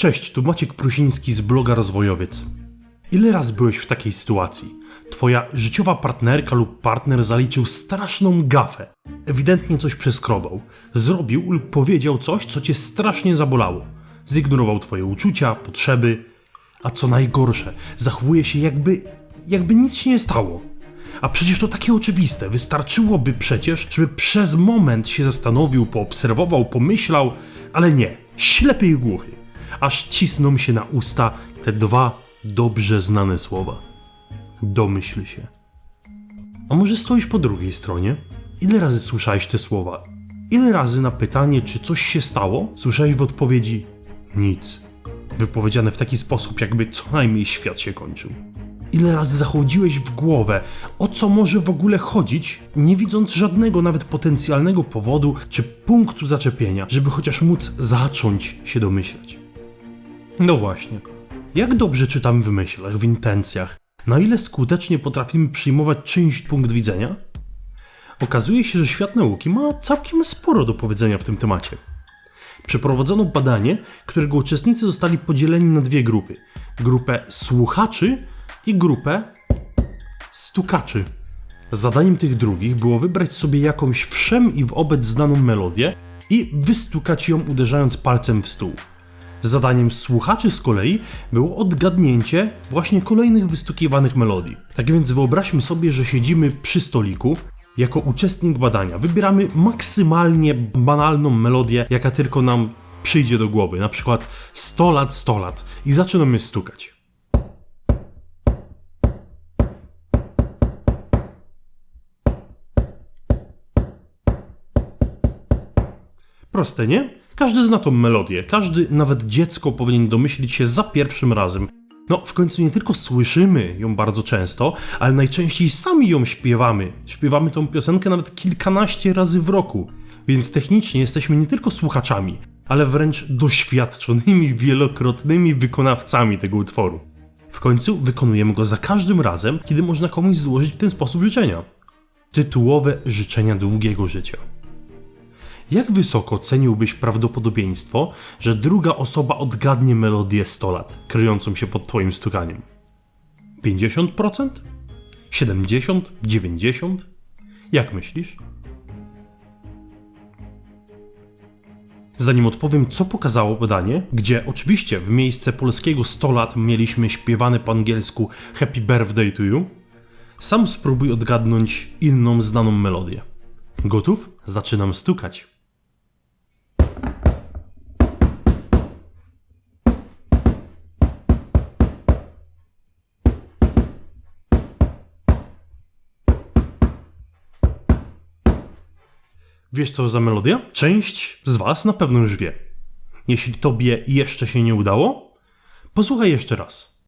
Cześć, tu Maciek Prusiński z bloga Rozwojowiec. Ile razy byłeś w takiej sytuacji? Twoja życiowa partnerka lub partner zaliczył straszną gafę. Ewidentnie coś przeskrobał. Zrobił lub powiedział coś, co cię strasznie zabolało. Zignorował twoje uczucia, potrzeby, a co najgorsze, zachowuje się jakby, jakby nic się nie stało. A przecież to takie oczywiste. Wystarczyłoby przecież, żeby przez moment się zastanowił, poobserwował, pomyślał, ale nie. Ślepy i głuchy. Aż cisną się na usta te dwa dobrze znane słowa. Domyśl się. A może stoisz po drugiej stronie? Ile razy słyszałeś te słowa? Ile razy na pytanie, czy coś się stało, słyszałeś w odpowiedzi nic. Wypowiedziane w taki sposób, jakby co najmniej świat się kończył. Ile razy zachodziłeś w głowę, o co może w ogóle chodzić, nie widząc żadnego nawet potencjalnego powodu czy punktu zaczepienia, żeby chociaż móc zacząć się domyślać. No właśnie. Jak dobrze czytamy w myślach, w intencjach, na ile skutecznie potrafimy przyjmować czyjś punkt widzenia? Okazuje się, że świat nauki ma całkiem sporo do powiedzenia w tym temacie. Przeprowadzono badanie, którego uczestnicy zostali podzieleni na dwie grupy: grupę słuchaczy i grupę stukaczy. Zadaniem tych drugich było wybrać sobie jakąś wszem i wobec znaną melodię i wystukać ją uderzając palcem w stół. Zadaniem słuchaczy z kolei było odgadnięcie właśnie kolejnych wystukiwanych melodii. Tak więc wyobraźmy sobie, że siedzimy przy stoliku. Jako uczestnik badania wybieramy maksymalnie banalną melodię, jaka tylko nam przyjdzie do głowy, na przykład 100 lat, 100 lat i zaczynamy stukać. Proste, nie? Każdy zna tą melodię, każdy, nawet dziecko, powinien domyślić się za pierwszym razem. No, w końcu nie tylko słyszymy ją bardzo często, ale najczęściej sami ją śpiewamy. Śpiewamy tą piosenkę nawet kilkanaście razy w roku. Więc technicznie jesteśmy nie tylko słuchaczami, ale wręcz doświadczonymi, wielokrotnymi wykonawcami tego utworu. W końcu wykonujemy go za każdym razem, kiedy można komuś złożyć w ten sposób życzenia. Tytułowe życzenia długiego życia. Jak wysoko ceniłbyś prawdopodobieństwo, że druga osoba odgadnie melodię 100 lat, kryjącą się pod Twoim stukaniem? 50%? 70%? 90%? Jak myślisz? Zanim odpowiem, co pokazało badanie, gdzie oczywiście w miejsce polskiego 100 lat mieliśmy śpiewane po angielsku Happy Birthday to You, sam spróbuj odgadnąć inną znaną melodię. Gotów? Zaczynam stukać. Wiesz co za melodia? Część z Was na pewno już wie. Jeśli Tobie jeszcze się nie udało, posłuchaj jeszcze raz.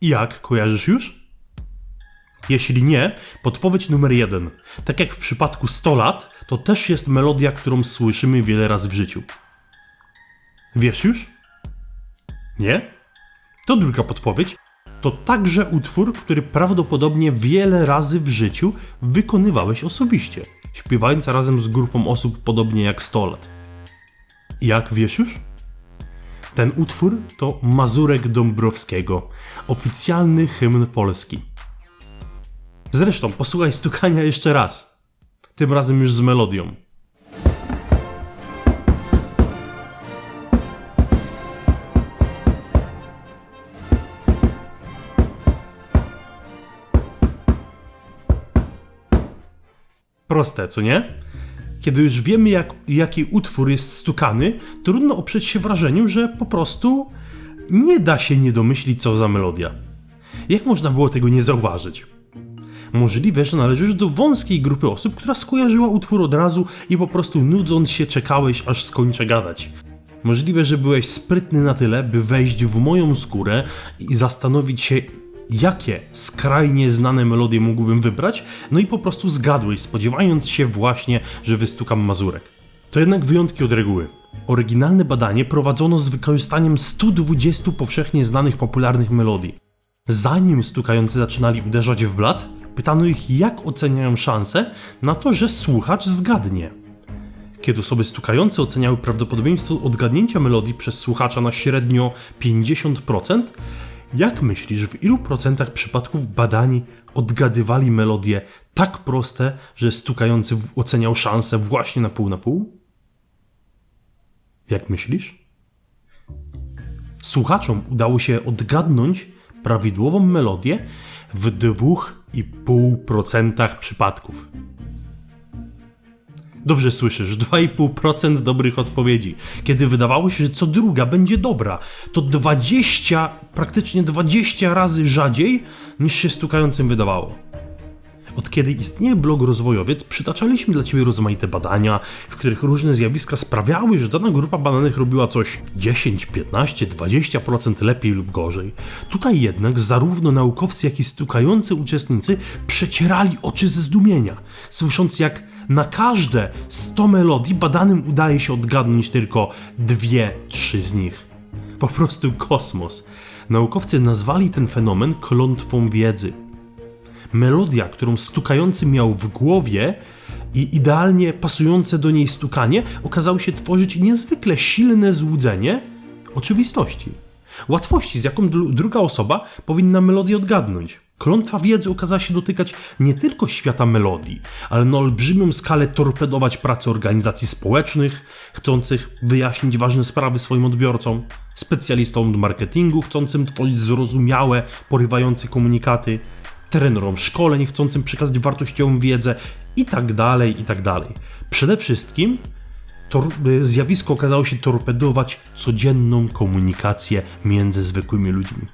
Jak, kojarzysz już? Jeśli nie, podpowiedź numer jeden. Tak jak w przypadku 100 lat, to też jest melodia, którą słyszymy wiele razy w życiu. Wiesz już? Nie? To druga podpowiedź. To także utwór, który prawdopodobnie wiele razy w życiu wykonywałeś osobiście, śpiewając razem z grupą osób podobnie jak 100 lat. Jak wiesz już? Ten utwór to Mazurek Dąbrowskiego, oficjalny hymn Polski. Zresztą posłuchaj stukania jeszcze raz. Tym razem już z melodią. Proste, co nie? Kiedy już wiemy, jak, jaki utwór jest stukany, trudno oprzeć się wrażeniu, że po prostu nie da się nie domyślić, co za melodia. Jak można było tego nie zauważyć? Możliwe, że należysz do wąskiej grupy osób, która skojarzyła utwór od razu i po prostu nudząc się czekałeś, aż skończę gadać. Możliwe, że byłeś sprytny na tyle, by wejść w moją skórę i zastanowić się, jakie skrajnie znane melodie mógłbym wybrać, no i po prostu zgadłeś, spodziewając się właśnie, że wystukam mazurek. To jednak wyjątki od reguły. Oryginalne badanie prowadzono z wykorzystaniem 120 powszechnie znanych popularnych melodii. Zanim stukający zaczynali uderzać w blat, pytano ich, jak oceniają szanse na to, że słuchacz zgadnie. Kiedy osoby stukające oceniały prawdopodobieństwo odgadnięcia melodii przez słuchacza na średnio 50%, jak myślisz, w ilu procentach przypadków badani odgadywali melodie tak proste, że stukający oceniał szanse właśnie na pół na pół? Jak myślisz? Słuchaczom udało się odgadnąć prawidłową melodię w 2,5% przypadków. Dobrze słyszysz, 2,5% dobrych odpowiedzi. Kiedy wydawało się, że co druga będzie dobra, to 20, praktycznie 20 razy rzadziej niż się stukającym wydawało. Od kiedy istnieje blog Rozwojowiec, przytaczaliśmy dla Ciebie rozmaite badania, w których różne zjawiska sprawiały, że dana grupa badanych robiła coś 10, 15, 20% lepiej lub gorzej. Tutaj jednak zarówno naukowcy, jak i stukający uczestnicy przecierali oczy ze zdumienia, słysząc jak na każde 100 melodii badanym udaje się odgadnąć tylko dwie, trzy z nich. Po prostu kosmos. Naukowcy nazwali ten fenomen klątwą wiedzy. Melodia, którą stukający miał w głowie i idealnie pasujące do niej stukanie, okazało się tworzyć niezwykle silne złudzenie oczywistości. Łatwości, z jaką druga osoba powinna melodię odgadnąć. Klątwa wiedzy okazała się dotykać nie tylko świata melodii, ale na olbrzymią skalę torpedować pracę organizacji społecznych, chcących wyjaśnić ważne sprawy swoim odbiorcom, specjalistom od marketingu, chcącym tworzyć zrozumiałe, porywające komunikaty, trenerom szkoleń, chcącym przekazać wartościową wiedzę i tak dalej, i tak dalej. Przede wszystkim zjawisko okazało się torpedować codzienną komunikację między zwykłymi ludźmi.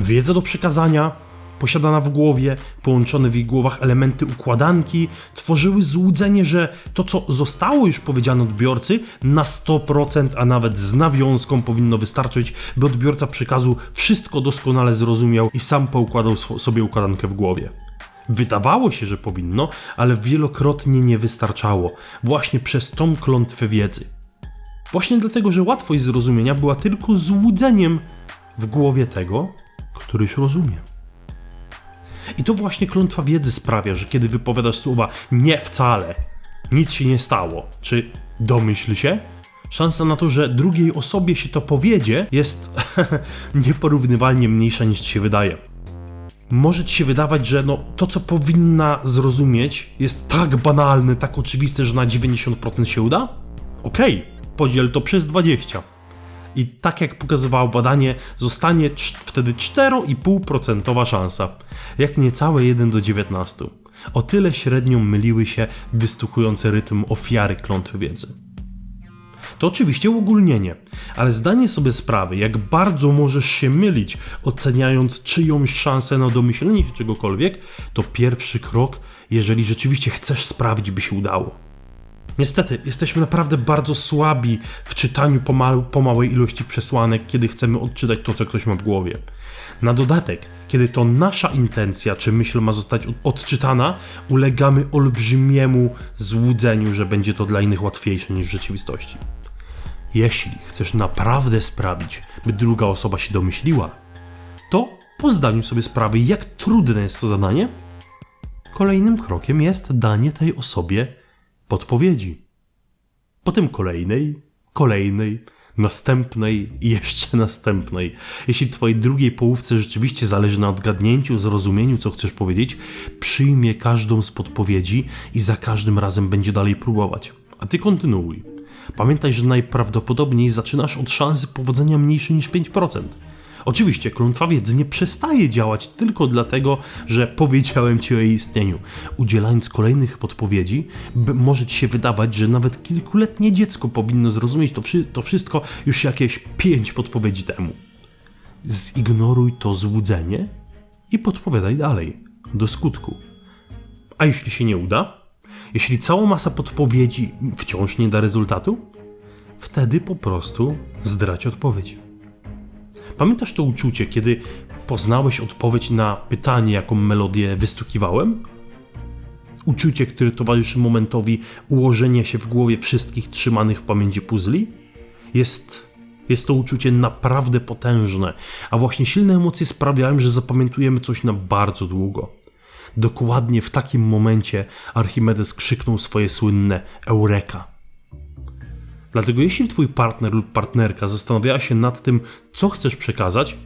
Wiedza do przekazania, posiadana w głowie, połączone w ich głowach elementy układanki, tworzyły złudzenie, że to, co zostało już powiedziane odbiorcy, na 100%, a nawet z nawiązką powinno wystarczyć, by odbiorca przekazu wszystko doskonale zrozumiał i sam poukładał sobie układankę w głowie. Wydawało się, że powinno, ale wielokrotnie nie wystarczało, właśnie przez tą klątwę wiedzy. Właśnie dlatego, że łatwość zrozumienia była tylko złudzeniem w głowie tego, któryś rozumie. I to właśnie klątwa wiedzy sprawia, że kiedy wypowiadasz słowa nie wcale, nic się nie stało, czy domyśl się, szansa na to, że drugiej osobie się to powiedzie, jest nieporównywalnie mniejsza niż ci się wydaje. Może ci się wydawać, że no, to, co powinna zrozumieć, jest tak banalne, tak oczywiste, że na 90% się uda? Okej, okay, podziel to przez 20 i tak jak pokazywało badanie, zostanie wtedy 4,5% szansa, jak niecałe 1 do 19. O tyle średnią myliły się wystukujące rytm ofiary klątwy wiedzy. To oczywiście uogólnienie, ale zdanie sobie sprawy, jak bardzo możesz się mylić, oceniając czyjąś szansę na domyślenie się czegokolwiek, to pierwszy krok, jeżeli rzeczywiście chcesz sprawić, by się udało. Niestety, jesteśmy naprawdę bardzo słabi w czytaniu po, ma po małej ilości przesłanek, kiedy chcemy odczytać to, co ktoś ma w głowie. Na dodatek, kiedy to nasza intencja czy myśl ma zostać odczytana, ulegamy olbrzymiemu złudzeniu, że będzie to dla innych łatwiejsze niż w rzeczywistości. Jeśli chcesz naprawdę sprawić, by druga osoba się domyśliła, to po zdaniu sobie sprawy, jak trudne jest to zadanie, kolejnym krokiem jest danie tej osobie podpowiedzi. Potem kolejnej, kolejnej, następnej i jeszcze następnej. Jeśli twojej drugiej połówce rzeczywiście zależy na odgadnięciu, zrozumieniu, co chcesz powiedzieć, przyjmie każdą z podpowiedzi i za każdym razem będzie dalej próbować. A ty kontynuuj. Pamiętaj, że najprawdopodobniej zaczynasz od szansy powodzenia mniejszej niż 5%. Oczywiście klątwa wiedzy nie przestaje działać tylko dlatego, że powiedziałem ci o jej istnieniu. Udzielając kolejnych podpowiedzi, może ci się wydawać, że nawet kilkuletnie dziecko powinno zrozumieć to, to wszystko już jakieś pięć podpowiedzi temu. Zignoruj to złudzenie i podpowiadaj dalej, do skutku. A jeśli się nie uda, jeśli cała masa podpowiedzi wciąż nie da rezultatu, wtedy po prostu zdrać odpowiedź. Pamiętasz to uczucie, kiedy poznałeś odpowiedź na pytanie, jaką melodię wystukiwałem? Uczucie, które towarzyszy momentowi ułożenia się w głowie wszystkich trzymanych w pamięci puzli? Jest, jest to uczucie naprawdę potężne, a właśnie silne emocje sprawiają, że zapamiętujemy coś na bardzo długo. Dokładnie w takim momencie Archimedes krzyknął swoje słynne Eureka. Dlatego jeśli twój partner lub partnerka zastanawiała się nad tym, co chcesz przekazać,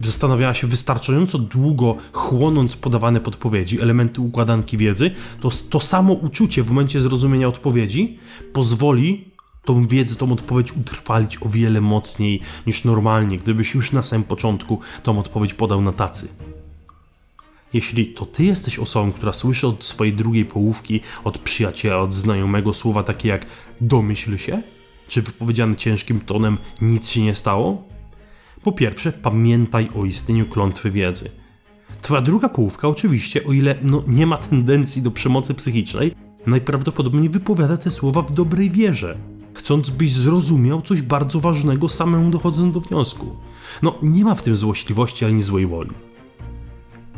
zastanawiała się wystarczająco długo, chłonąc podawane podpowiedzi, elementy układanki wiedzy, to to samo uczucie w momencie zrozumienia odpowiedzi pozwoli tą wiedzę, tą odpowiedź utrwalić o wiele mocniej niż normalnie, gdybyś już na samym początku tą odpowiedź podał na tacy. Jeśli to ty jesteś osobą, która słyszy od swojej drugiej połówki, od przyjaciela, od znajomego słowa takie jak domyśl się, czy wypowiedziane ciężkim tonem nic się nie stało, po pierwsze, pamiętaj o istnieniu klątwy wiedzy. Twoja druga połówka, oczywiście, o ile no, nie ma tendencji do przemocy psychicznej, najprawdopodobniej wypowiada te słowa w dobrej wierze, chcąc byś zrozumiał coś bardzo ważnego samemu dochodząc do wniosku. No, nie ma w tym złośliwości ani złej woli.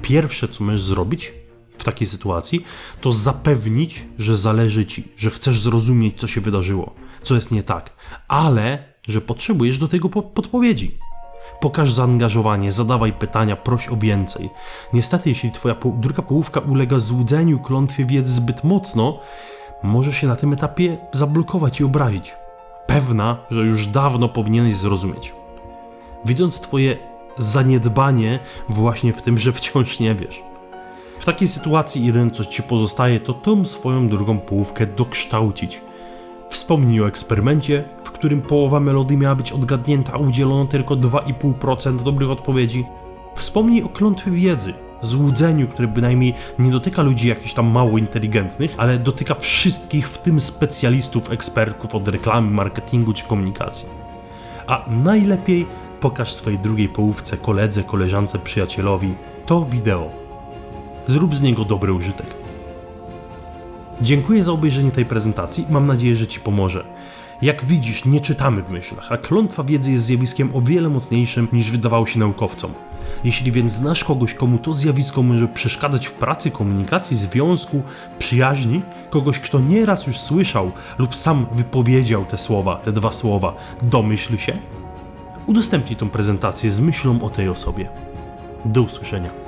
Pierwsze, co możesz zrobić w takiej sytuacji, to zapewnić, że zależy ci, że chcesz zrozumieć, co się wydarzyło, co jest nie tak, ale że potrzebujesz do tego po- podpowiedzi. Pokaż zaangażowanie, zadawaj pytania, proś o więcej. Niestety, jeśli twoja druga połówka ulega złudzeniu klątwie wiedzy zbyt mocno, może się na tym etapie zablokować i obrazić. Pewna, że już dawno powinieneś zrozumieć. Widząc twoje zaniedbanie właśnie w tym, że wciąż nie wiesz. W takiej sytuacji jedyne co ci pozostaje, to tą swoją drugą połówkę dokształcić. Wspomnij o eksperymencie, w którym połowa melodii miała być odgadnięta, a udzielono tylko 2,5% dobrych odpowiedzi. Wspomnij o klątwie wiedzy, złudzeniu, które bynajmniej nie dotyka ludzi jakichś tam mało inteligentnych, ale dotyka wszystkich, w tym specjalistów, ekspertów od reklamy, marketingu czy komunikacji. A najlepiej pokaż swojej drugiej połówce, koledze, koleżance, przyjacielowi to wideo. Zrób z niego dobry użytek. Dziękuję za obejrzenie tej prezentacji. Mam nadzieję, że Ci pomoże. Jak widzisz, nie czytamy w myślach, a klątwa wiedzy jest zjawiskiem o wiele mocniejszym niż wydawało się naukowcom. Jeśli więc znasz kogoś, komu to zjawisko może przeszkadzać w pracy, komunikacji, związku, przyjaźni, kogoś, kto nieraz już słyszał lub sam wypowiedział te słowa, te dwa słowa, domyśl się, udostępnij tą prezentację z myślą o tej osobie. Do usłyszenia.